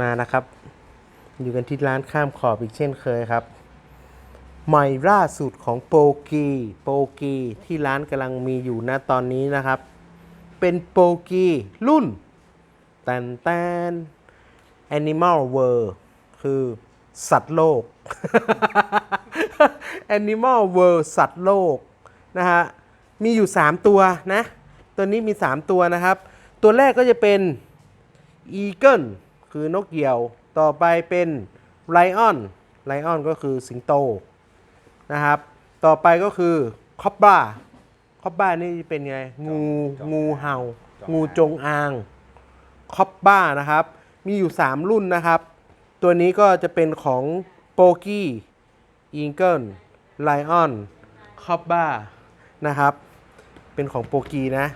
มานะครับ อยู่กันที่ร้านข้ามขอบอีกเช่นเคยครับ ใหม่ล่าสุดของโปกีโปกีที่ร้านกำลังมีอยู่ณตอนนี้นะครับ เป็นโปกีรุ่นแตนแตน Animal World คือสัตว์โลก Animal World สัตว์โลกนะฮะ มีอยู่ 3 ตัวนะ ตัวนี้มี 3 ตัวนะครับ ตัวแรกก็จะเป็น Eagle คือนกเหยี่ยว ต่อไปเป็น Lion Lion ก็คือสิงโตนะครับ ต่อไปก็คือคอบบ้าคอบบ้านี่เป็นไง งูงูเห่า งูจงอางคอปบ้านะครับ มีอยู่ 3 รุ่นนะครับ ตัวนี้ก็จะเป็นของโปกี้อิงเกิลไลออนคอปบ้านะครับ เป็นของโปกีนะ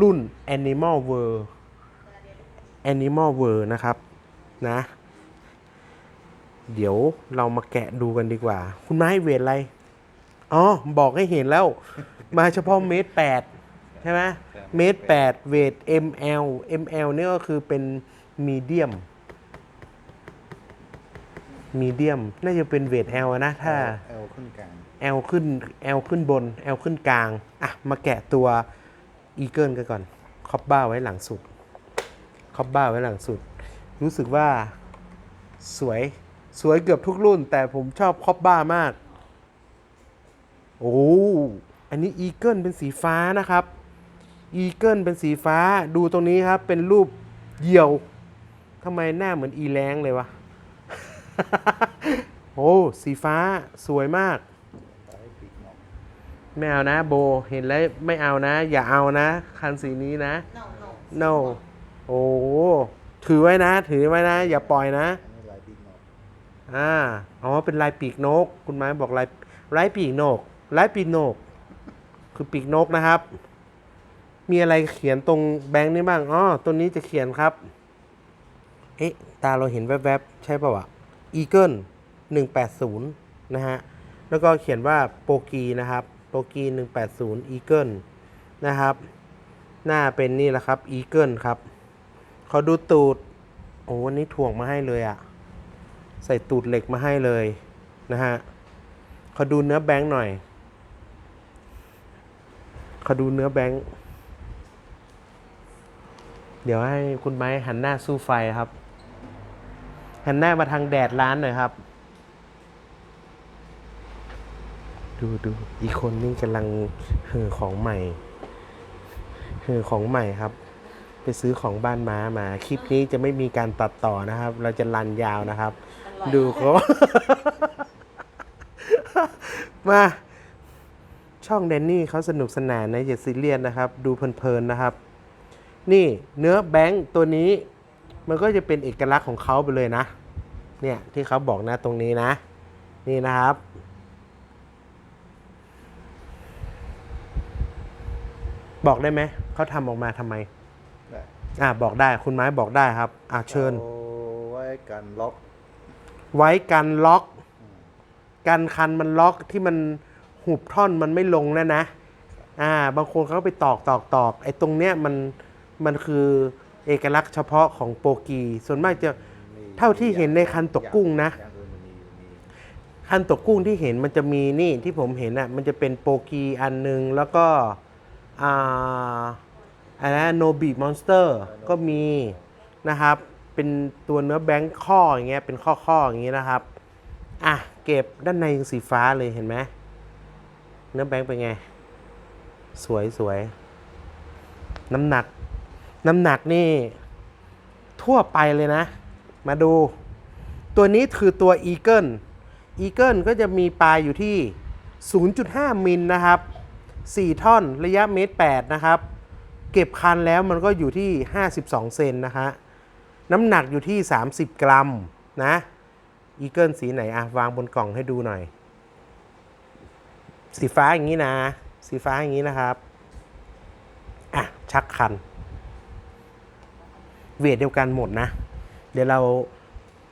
รุ่น Animal World Animal World นะครับนะ เดี๋ยวเรามาแกะดูกันดีกว่า คุณไม้เวทอะไร อ๋อ บอกให้เห็นแล้ว มาเฉพาะเมตรแปดใช่ไหมเมตรแปดเวท ML ML เนี่ยก็คือเป็นมีเดียมมีเดียมน่าจะเป็นเวท L อะนะ ถ้าเอลขึ้นกลาง L ขึ้น L ขึ้นบน L ขึ้นกลาง อะ มาแกะตัว e ีเกิลกันก่อน คอบบ้าไว้หลังสุด คอบบ้าไว้หลังสุด รู้สึกว่าสวยสวยเกือบทุกรุ่น แต่ผมชอบคอบบ้ามาก โอ้อันนี้อีเกิลเป็นสีฟ้านะครับอีเกิลเป็นสีฟ้าดูตรงนี้ครับ เป็นรูปเหยี่ยวทำไมหน้าเหมือนอีแรงเลยวะโอ้สีฟ้าสวยมากไว้ปีกนกไม่เอานะโบเห็นแล้วไม่เอานะ อย่าเอานะ คันสีนี้นะ no no no โอ้ถือไว้นะ ถือไว้นะ อย่าปล่อยนะอันนี้ลายปีกนกอ่าอ๋อเป็นลายปีกนก คุณไม้บอกลายลายปีกนกลายปีกนก คือปีกนกนะครับ มีอะไรเขียนตรงแบงค์นี้บ้างอ๋อตัวนี้จะเขียนครับ เอ๊ะตาเราเห็นแวบๆใช่ป่าวะ Eagle 180นะฮะแล้วก็เขียนว่าโปกีนะครับโปกี180 Eagle นะครับ หน้าเป็นนี่แหละครับ Eagle ครับ ขาดูตูด โอ้วันนี้ถ่วงมาให้เลยอะใส่ตูดเหล็กมาให้เลยนะฮะ ขอดูเนื้อแบงค์หน่อย ขอดูเนื้อแบงค์ เดี๋ยวให้คุณไม้หันหน้าสู้ไฟครับ หันหน้ามาทางแดดร้านหน่อยครับ ดูดูอีกคนนี่กำลังเห่อของใหม่เห่อของใหม่ครับ ไปซื้อของบ้านม้ามา คลิปนี้จะไม่มีการตัดต่อนะครับ เราจะรันยาวนะครับ ดูเขามาช่องแดนนี่เขาสนุกสนานนะอย่าซีเรียสนะครับ ดูเพลินๆนะครับ นี่เนื้อแบงค์ตัวนี้ มันก็จะเป็นเอกลักษณ์ของเขาไปเลยนะ เนี่ยที่เขาบอกนะตรงนี้นะ นี่นะครับบอกได้ไหม เขาทำออกมาทำไมได้ อ่าบอกได้คุณไม้บอกได้ครับอ่าเชิญ อาไว้กันล็อกไว้กันล็อก กันคันมันล็อกที่มันหุบท่อนมันไม่ลงนะนะ อ่า บางคนเขาก็ไปตอกตอกตอกไอ้ตรงเนี้ยมันมันคือเอกลักษณ์เฉพาะของโปกี ส่วนมากจะ มีเท่าที่เห็นในคันตกกุ้งนะ อย่างอื่นมันมีอยู่มีคันตกกุ้งที่เห็นมันจะมีนี่ที่ผมเห็นอะมันจะเป็นโปกีอันหนึงแล้วก็อ่า อะไรนโนบิมอนสเตอร์ก็มีนะครับ เป็นตัวเนื้อแบงค์ข้ออย่างเงี้ยเป็นข้อข้ออย่างงี้นะครับ อะ เก็บด้านในยังสีฟ้าเลยเห็นไหมเนื้อแบงค์เป็นไง สวยสวยน้ำหนัก น้ำหนักนี่ ทั่วไปเลยนะ มาดู ตัวนี้คือตัว Eagle Eagle ก็จะมีปลายอยู่ที่ 0.5 มิลนะครับ 4 ท่อนระยะเมตร 8 นะครับ เก็บคันแล้วมันก็อยู่ที่ 52 เซนนะคะ น้ำหนักอยู่ที่ 30 กรัมนะ อีเกิลสีไหนอะวางบนกล่องให้ดูหน่อย สีฟ้าอย่างนี้นะ สีฟ้าอย่างนี้นะครับ อะ ชักคัน เวทเดียวกันหมดนะ เดี๋ยวเรา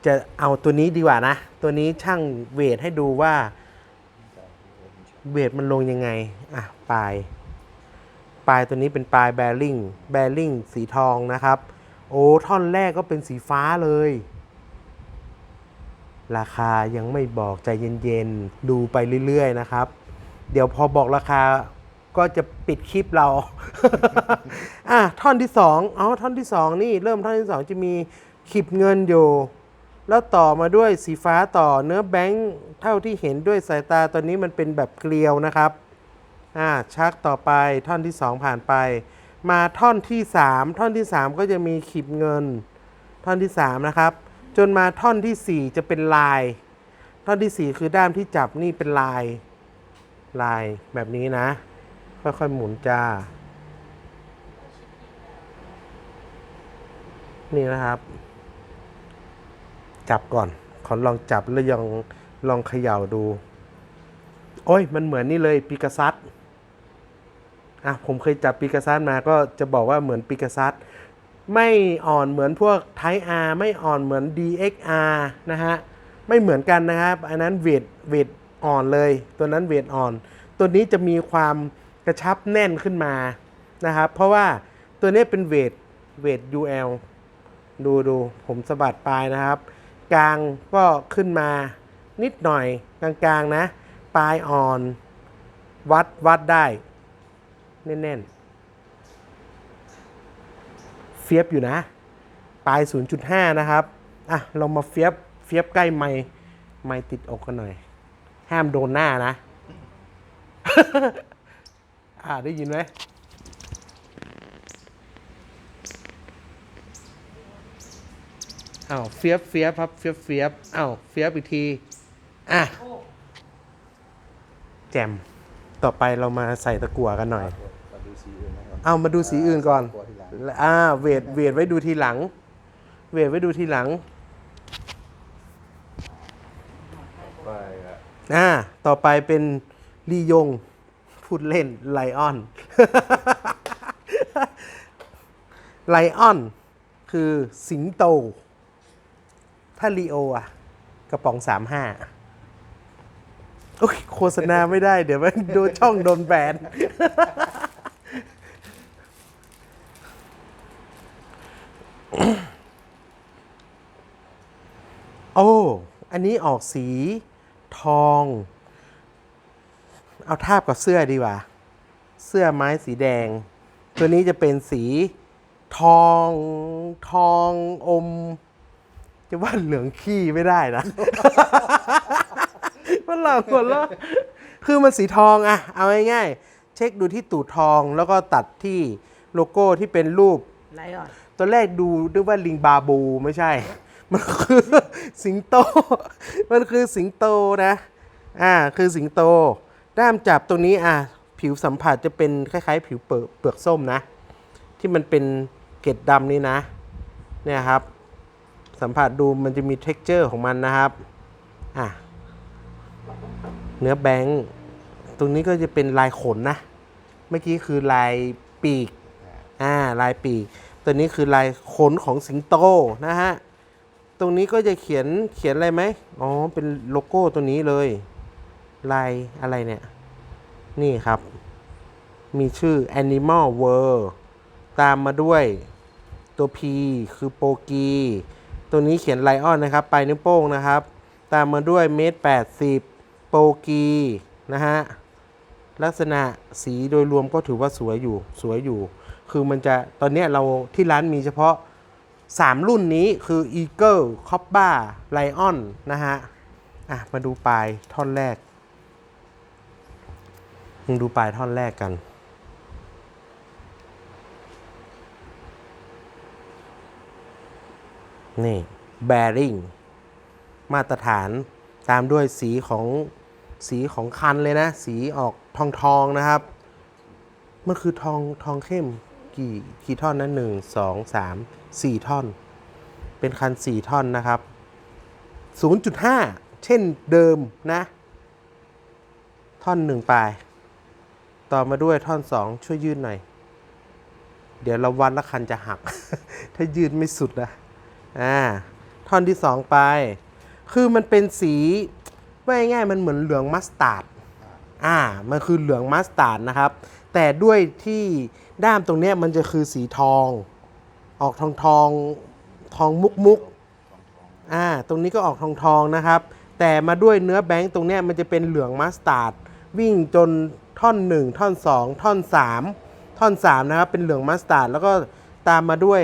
จะเอาตัวนี้ดีกว่านะ ตัวนี้ช่างเวทให้ดูว่า เวทมันลงยังไง อะปลาย ปลายตัวนี้เป็นปลายแบริ่งแบริ่งสีทองนะครับ โอ้ท่อนแรกก็เป็นสีฟ้าเลย ราคายังไม่บอกใจเย็นๆ ดูไปเรื่อยๆนะครับ เดี๋ยวพอบอกราคาก็จะปิดคลิปเรา อะท่อนที่สองอ๋อท่อนที่สองนี่เริ่มท่อนที่สองจะมีขีบเงินอยู่ แล้วต่อมาด้วยสีฟ้าต่อเนื้อแบงค์เท่าที่เห็นด้วยสายตาตอนนี้มันเป็นแบบเกลียวนะครับ อ่าชักต่อไปท่อนที่ 2 ผ่านไป มาท่อนที่ 3 ท่อนที่ 3 ก็จะมีขีบเงิน ท่อนที่ 3 นะครับ จนมาท่อนทีสี่4 จะเป็นลาย ท่อนทีสี่ 4 คือด้ามที่จับนี่เป็นลายลายแบบนี้นะ ค่อยๆหมุนจ้า นี่นะครับ จับก่อน ขอลองจับแล้วยังลองเขย่าดู โอ้ย มันเหมือนนี่เลยปิกซัส อะผมเคยจับปิกซัสมาก็จะบอกว่าเหมือนปิกซัสไม่อ่อนเหมือนพวกไทอาร์ไม่อ่อนเหมือน DXR นะฮะ ไม่เหมือนกันนะครับ อันนั้นเวทเวทอ่อนเลย ตัวนั้นเวทอ่อน ตัวนี้จะมีความกระชับแน่นขึ้นมานะครับ เพราะว่าตัวนี้เป็นเวทเวท UL ดูดูผมสะบัดปลายนะครับ กลางก็ขึ้นมานิดหน่อยกลางๆนะ ปลายอ่อน วัดวัดได้ แน่นๆ เฟียบอยู่นะ ปลาย 0.5 นะครับ อะ เรามาเฟียบ เฟียบใกล้ไม้ไม้ติดอกกันหน่อย ห้ามโดนหน้านะ อ่าได้ยินไหมอ้าวเฟียบเฟียบครับเฟียบเฟียบอ้าวเฟียบอีกที อะ แจม ต่อไปเรามาใส่ตะกั่วกันหน่อย เอามาดูสีอื่นก่อน อ่า เวท เวทไว้ดูทีหลัง เวทไว้ดูทีหลังไปอะอ่า ต่อไปเป็นลียง พูดเล่น ไลออน ไลออน คือสิงโต ถ้าลีโออะกระป๋องสามห้าโอ้ยโฆษณาไม่ได้ เดี๋ยวมันดนช่องโดนแบน โอ้ อันนี้ออกสีทอง เอาทาบกับเสื้อดีกว่า เสื้อไม้สีแดง ตัวนี้จะเป็นสีทองทองอม จะว่าเหลืองขี้ไม่ได้นะมันหลังหมดแล้วคือมันสีทองอะเอาง่ายๆเช็คดูที่ตูดทองแล้วก็ตัดที่โลโก้ที่เป็นรูปไลออนตอนแรกดูด้วยว่าลิงบาบูไม่ใช่ มันคือสิงโต มันคือสิงโตนะ อ่า คือสิงโต ด้ามจับตรงนี้อะ ผิวสัมผัสจะเป็นคล้ายๆ ผิวเปลือกส้มนะ ที่มันเป็นเกล็ดดำนี่นะ เนี่ยครับ สัมผัสดูมันจะมี t e x t อร์ของมันนะครับ อะ เนื้อแบงค์ตรงนี้ก็จะเป็นลายขนนะ เมื่อกี้คือลายปีก อ่า ลายปีก ตัวนี้คือลายขนของสิงโตนะฮะ รงนี้ก็จะเขียนเขียนอะไรไหมอ๋อ เป็นโลโก้ตัวนี้เลย ลายอะไรเนี่ย นี่ครับ มีชื่อ Animal World ตามมาด้วยตัว P คือโปกี ตัวนี้เขียนไลออนนะครับ ปลายนิ้วโป้งนะครับ ตามมาด้วยเมตรแปดสิบโปกีนะฮะ ลักษณะสีโดยรวมก็ถือว่าสวยอยู่ สวยอยู่ คือมันจะ ตอนนี้เราที่ร้านมีเฉพาะ 3 รุ่นนี้คือ Eagle c o b b a Lion นะฮะ อะ มาดูปลายท่อนแรกมาดูปลายท่อนแรกกัน นี่ bearing มาตรฐานตามด้วยสีของสีของคันเลยนะ สีออกทองทองนะครับ มันคือทองทองเข้ม กี่กี่ท่อนนะหนึ่งสองสามสี่ท่อน เป็นคันสี่ท่อนนะครับ 0.5 เช่นเดิมนะ ท่อนหนึ่งปลาย ต่อมาด้วยท่อนสองช่วยยืดหน่อย เดี๋ยวเราวัดแล้วคันจะหัก ถ้ายืดไม่สุดนะอ่าท่อนที่สองไป คือมันเป็นสีว่าง่ายๆมันเหมือนเหลืองมัสตาร์ด อ่ามันคือเหลืองมัสตาร์ดนะครับ แต่ด้วยที่ด้ามตรงนี้มันจะคือสีทอง ออกทองทองทองมุกมุกอ่าตรงนี้ก็ออกทองทองนะครับ แต่มาด้วยเนื้อแบงค์ตรงนี้มันจะเป็นเหลืองมัสตาร์ดวิ่งจนท่อน 1 ท่อน 2 ท่อน 3 ท่อน 3 นะครับ เป็นเหลืองมัสตาร์ดแล้วก็ตามมาด้วย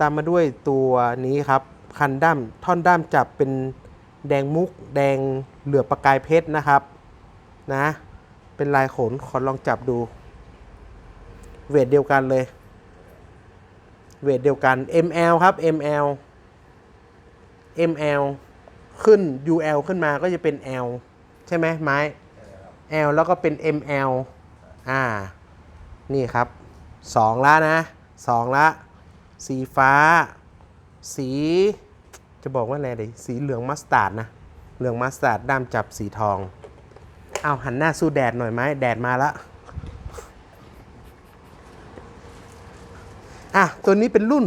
ตามมาด้วยตัวนี้ครับ คันด้ามท่อนด้ามจับเป็นแดงมุก แดงเหลือบประกายเพชรนะครับ นะ เป็นลายขนขอลองจับดู เวทเดียวกันเลย เวทเดียวกัน ML ครับ ML ML ขึ้น UL ขึ้นมาก็จะเป็น L ใช่ไหมไม้ L แล้วก็เป็น ML อ่า นี่ครับสองละนะสองละ สีฟ้า สีจะบอกว่าอะไรดีสีเหลืองมัสตาร์ดนะ เหลืองมัสตาร์ดด้ามจับสีทอง เอาหันหน้าสู้แดดหน่อยไหมแดดมาละอะ ตัวนี้เป็นรุ่น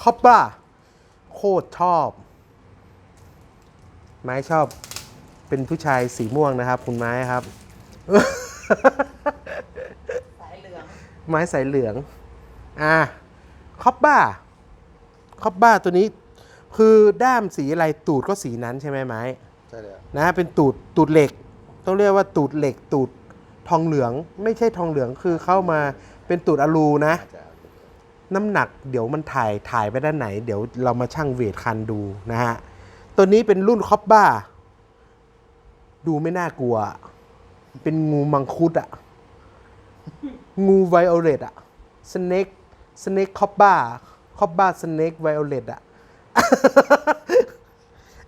คอปป้าโคตรชอบ ไม้ชอบเป็นผู้ชายสีม่วงนะครับ คุณไม้ครับ สายเหลือง ไม้สายเหลือง อะคอปบ้าคอปบ้าตัวนี้คือด้ามสีอะไรตูดก็สีนั้นใช่ไหมไม้ ใช่เลยนะเป็นตูดตูดเหล็ก ต้องเรียกว่าตูดเหล็กตูดทองเหลือง ไม่ใช่ทองเหลืองคือเข้ามาเป็นตูดอลูนะ น้ำหนักเดี๋ยวมันถ่ายถ่ายไปด้านไหน เดี๋ยวเรามาชั่งเวทคันดูนะฮะ ตัวนี้เป็นรุ่นคอปบ้า ดูไม่น่ากลัว เป็นงูมังคุดอะงูไวโอเลตอะสเน็กสเน็กคอปบ้าคอปบ้าสเน็กไวโอเลตอะ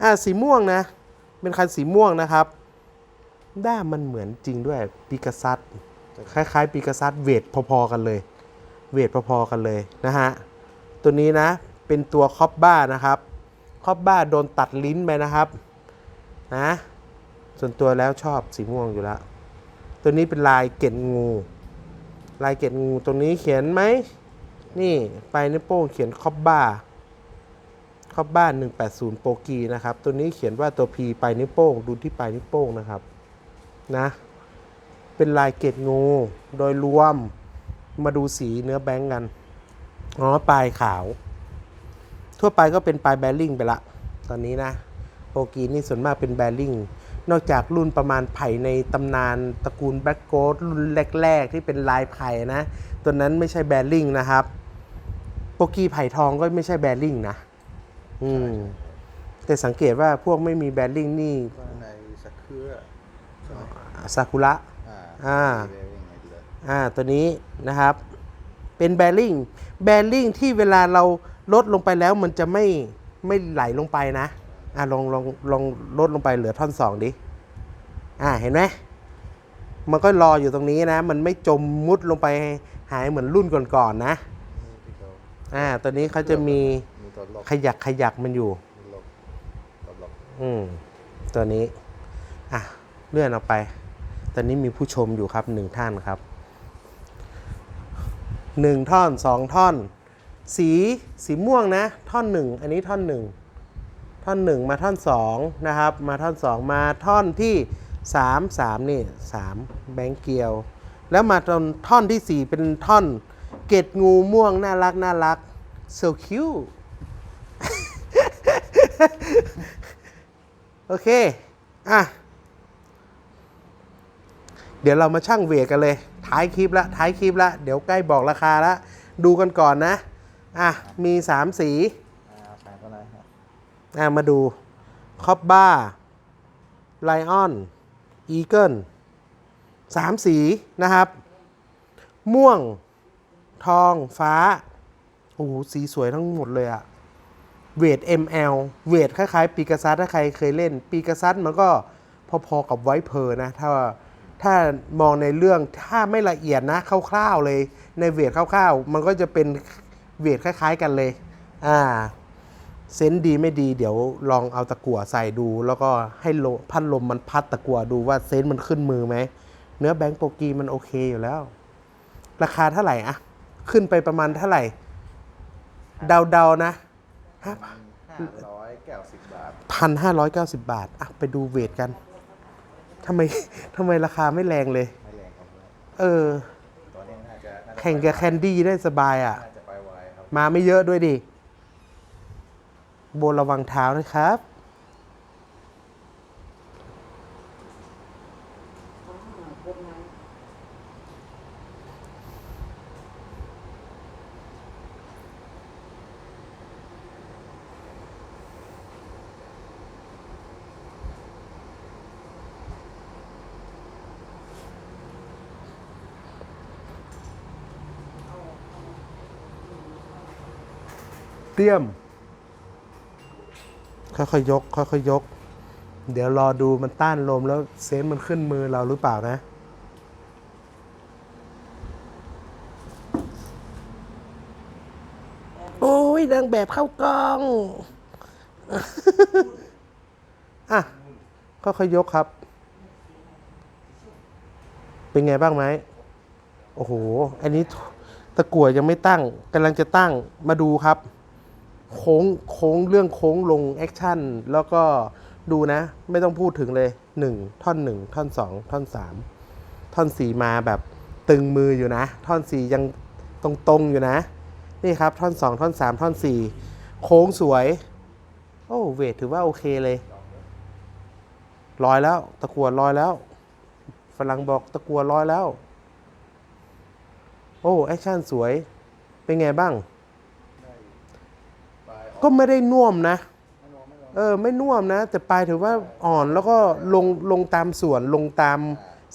อะสีม่วงนะ เป็นคันสีม่วงนะครับ ด้ามมันเหมือนจริงด้วยปีกซัสคล้ายๆปีกซัสเวทพอๆกันเลย เวทพอๆกันเลยนะฮะ ตัวนี้นะเป็นตัวคอปบ้านะครับคอปบ้าโดนตัดลิ้นไปนะครับนะส่วนตัวแล้วชอบสีม่วงอยู่แล้ว ตัวนี้เป็นลายเกล็ดงู ลายเกล็ดงูตรงนี้เขียนไหม นี่ไปนิโป้งเขียนคอปบ้าคอปบ้า180 โปรกีนะครับ ตัวนี้เขียนว่าตัว P ปลายนิ้วโป้ง ดูที่ปลายนิ้วโป้งนะครับ นะ เป็นลายเกล็ดงูโดยรวมมาดูสีเนื้อแบงก์กันอ๋อปลายขาว ทั่วไปก็เป็นปลายแบริ่งไปละ ตอนนี้นะโปรกีนี่ส่วนมากเป็นแบริ่งนอกจากรุ่นประมาณไผ่ในตำนานตระกูลแบล็กโกดรุ่นแรก ๆ ที่เป็นลายไผ่นะ ตัวนั้นไม่ใช่แบริ่งนะครับ โปรกีไผ่ทองก็ไม่ใช่แบริ่งนะ อืม แต่สังเกตว่าพวกไม่มีแบริ่งนี่ว่าในสักเครือใช่ไหม ซากุระอ่าอ่าเรียกยังไงดีเลยอ่าตัวนี้นะครับ เป็นแบริ่งแบริ่งที่เวลาเราลดลงไปแล้วมันจะไม่ไม่ไหลลงไปนะอ่าลองลองลองลดลงไปเหลือท่อนสองดิอ่าเห็นไหมมันก็รออยู่ตรงนี้นะ มันไม่จมมุดลงไปหายเหมือนรุ่นก่อนๆนะนี่ที่เขาอ่าตัวนี้เขาจะมีมีตัวล็อกขยักขยักมันอยู่มีล็อกตัวล็อกอืมตัวนี้ อะ เลื่อนออกไป ตอนนี้มีผู้ชมอยู่ครับหนึ่งท่านครับหนึ่งท่อนสองท่อน สีสีม่วงนะ ท่อนหนึ่งอันนี้ท่อนหนึ่งท่อนหนึ่งมาท่อนสองนะครับ มาท่อนสองมาท่อนที่สามสามนี่สามแบงค์เกียว แล้วมาตอนท่อนที่สี่เป็นท่อน เกตงูม่วงน่ารักน่ารัก so cute โอเค อะ เดี๋ยวเรามาชั่งเวทกันเลย ท้ายคลิปละท้ายคลิปละเดี๋ยวใกล้บอกราคาละ ดูกันก่อนนะ อะ มี 3 สีอ่าแปลก็ได้ครับอะมาดูคอบบ้าไลออนอีเกิลสามสีนะครับ ม่วงทองฟ้า โอ้โห สีสวยทั้งหมดเลยอะเวท ML เวทคล้ายๆปีกซัสถ้าใครเคยเล่น ปีกซัสมันก็พอๆกับไวท์เพอร์นะ ถ้า ถ้ามองในเรื่องถ้าไม่ละเอียดนะคร่าวๆเลย ในเวทคร่าวๆ มันก็จะเป็นเวทคล้าย ๆ กันเลย อ่าเซนส์ดีไม่ดีเดี๋ยวลองเอาตะกั่วใส่ดู แล้วก็ให้ลมพัดลมมันพัดตะกั่วดูว่าเซนส์มันขึ้นมือไหม เนื้อแบงก์โปรกีมันโอเคอยู่แล้ว ราคาเท่าไหร่อะขึ้นไปประมาณเท่าไหร่ เดาๆนะห้าร้อยแก้วสิบบาทพันห้าร้อยเก้าสิบบาทอะไปดูเวทกัน ทำไมทำไมราคาไม่แรงเลย ไม่แรงครับเออตัวนี้น่าจะน่าจะแข่งกับแคนดี้ได้สบายอะ น่าจะไปไวครับ มาไม่เยอะด้วยดิ โบนระวังเท้านะครับ ลียม ค่อยๆยก ค่อยๆยก เดี๋ยวรอดูมันต้านลมแล้วเซนมันขึ้นมือเราหรือเปล่านะโอ้ยนางแบบเข้ากล้อง อะ ค่อยๆยกครับ เป็นไงบ้างไหม โอ้โห อันนี้ตะกั่วยังไม่ตั้งกำลังจะตั้งมาดูครับ โค้งโค้งเรื่องโค้งลงแอคชั่น แล้วก็ดูนะ ไม่ต้องพูดถึงเลย 1 ท่อน 1 ท่อน 2 ท่อน 3 ท่อน 4 มาแบบตึงมืออยู่นะ ท่อน 4 ยังตรงๆอยู่นะ นี่ครับ ท่อน 2 ท่อน 3 ท่อน 4 โค้งสวย โอ้เวทถือว่าโอเคเลยลอยแล้วตะกัวลอยแล้วฝรั่งบอกตะกัวลอยแล้ว โอ้แอคชั่นสวย เป็นไงบ้าง ก็ไม่ได้น่วมนะ เออไม่น่วมนะ แต่ปลายถือว่าอ่อนแล้วก็ลงลงตามส่วนลงตาม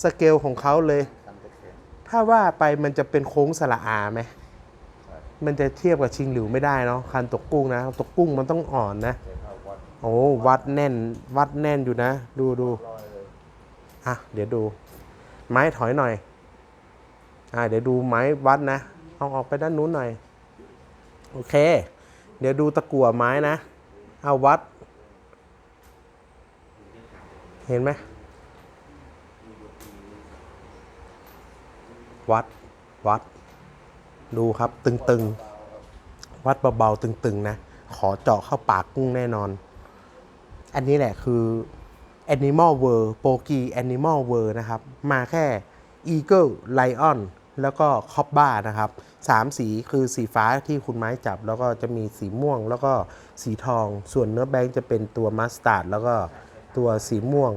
สเกลของเขาเลย ถ้าว่าไปมันจะเป็นโค้งสระอาไหมมันจะเทียบกับชิงหลิวไม่ได้เนาะคันตกกุ้งนะตกกุ้งมันต้องอ่อนนะโอ้วัดแน่นวัดแน่นอยู่นะ ดูดูอะเดี๋ยวดู ไม้ถอยหน่อยอะเดี๋ยวดูไม้วัดนะเอาออกไปด้านนู้นหน่อย โอเค เดี๋ยวดูตะกั่วไม้นะ เอาวัด เห็นไหมวัดวัด ดูครับตึงๆ วัดเบาๆตึงๆนะ ขอเจาะเข้าปากกุ้งแน่นอน อันนี้แหละคือ Animal World โปกี Animal World นะครับ มาแค่ Eagle Lion แล้วก็ c o b b a นะครับสามสีคือสีฟ้าที่คุณไม้จับ แล้วก็จะมีสีม่วง แล้วก็สีทอง ส่วนเนื้อแบงค์จะเป็นตัวมัสตาร์ดแล้วก็ตัวสีม่วง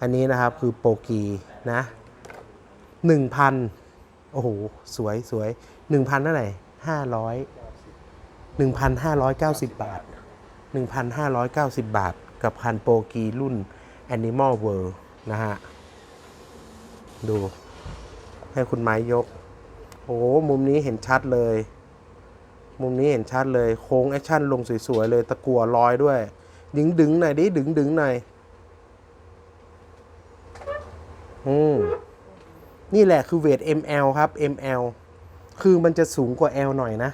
อันนี้นะครับคือโปกีนะ1,000โอ้โห สวยสวย1,000เท่าไหร่500 1,590บาท1,590บาท กับคันโปกีรุ่น Animal World นะฮะ ดู ให้คุณไม้ยก โอ้โหมุมนี้เห็นชัดเลย มุมนี้เห็นชัดเลย โค้งแอคชั่นลงสวยๆเลยตะกัวลอยด้วย ดึงดึงๆหน่อยดิดึงดึงๆหน่อยอืมนี่แหละคือเวท ML ครับ ML คือมันจะสูงกว่า L หน่อยนะ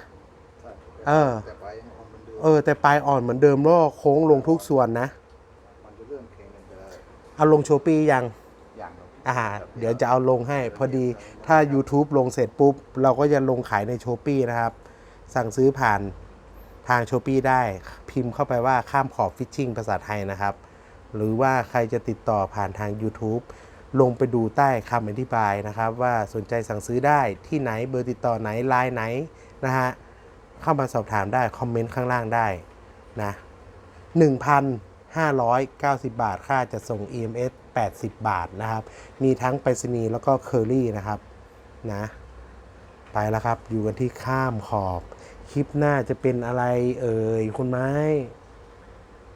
ใช่เออแต่ไปยังอ่อนเหมือนเดิมเออ แต่ปลายอ่อนเหมือนเดิมแล้วก็โค้งลงทุกส่วนนะมันจะเริ่มแข็งกันไปแล้วเอาลงโชปี้ยัง อย่างครับอ่าเดี๋ยวจะเอาลงให้พอดีถ้า YouTube ลงเสร็จปุ๊บ เราก็จะลงขายในโชปี้นะครับ สั่งซื้อผ่านทางโชปี้ได้ พิมพ์เข้าไปว่าข้ามขอบฟิชชิ่งภาษาไทยนะครับ หรือว่าใครจะติดต่อผ่านทาง YouTube ลงไปดูใต้คำอธิบายนะครับ ว่าสนใจสั่งซื้อได้ที่ไหนเบอร์ติดต่อไหนไลน์ไหนนะฮะเข้ามาสอบถามได้ คอมเมนต์ข้างล่างได้นะ1,590 บาทค่าจะส่ง EMS 80 บาทนะครับ มีทั้งไปรษณีย์แล้วก็เคอรี่นะครับนะไปแล้วครับ อยู่กันที่ข้ามขอบ คลิปหน้าจะเป็นอะไรเอ่ยคุณไม้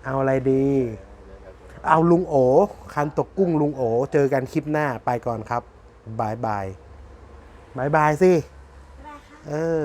เอาอะไรดี เอาลุงโอ คันตกกุ้งลุงโอ เจอกันคลิปหน้าไปก่อนครับบายบายบายบายสิได้ค่ะเออ